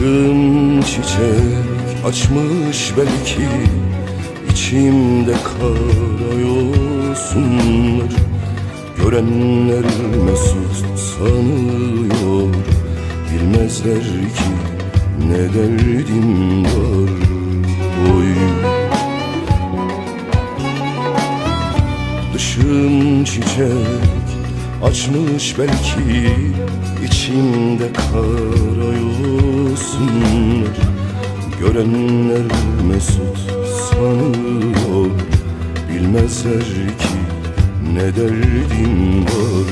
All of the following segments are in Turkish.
Kışın çiçek açmış belki içimde kara yosunlar Görenler mesut sanıyor Bilmezler ki ne derdim var. Oy. Dışım çiçek açmış belki içimde kara yosunlar Görenler mesut sanıyor. Bilmezler ki ne derdim var?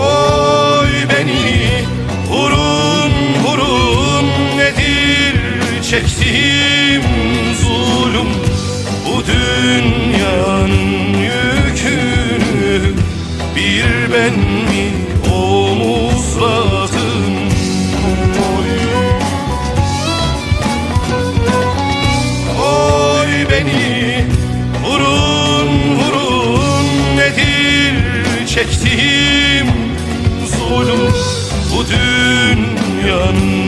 Oy beni vurun vurun nedir çektiğim çektiğim zulüm Bu dünyanın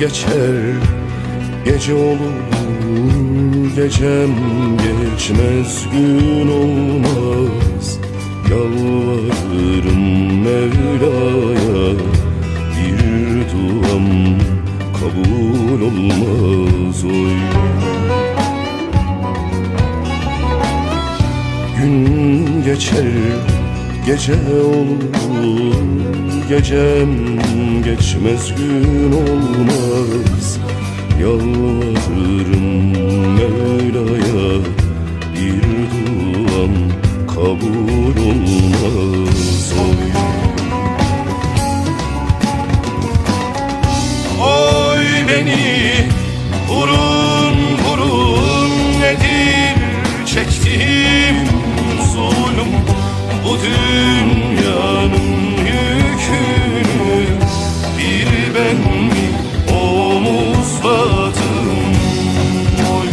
geçer, gece olur Gecem geçmez, gün olmaz. Yalvarırım Mevla'ya Bir duam kabul olmaz oy. Gün geçer, gece olur Gecem geçmez, gün olmaz. Yalvarırım Mevla'ya Bir duam kabul olmaz. Oy beni omuzladın Oy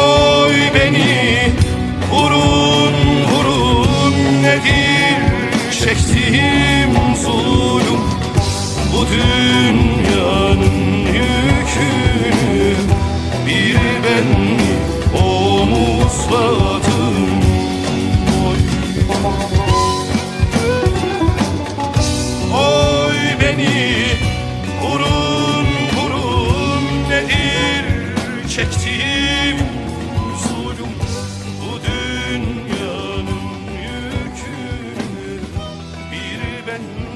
Oy beni vurun vurun nedir? Çektiğim zulüm Bu dünyanın yükünü bir ben omuzladım and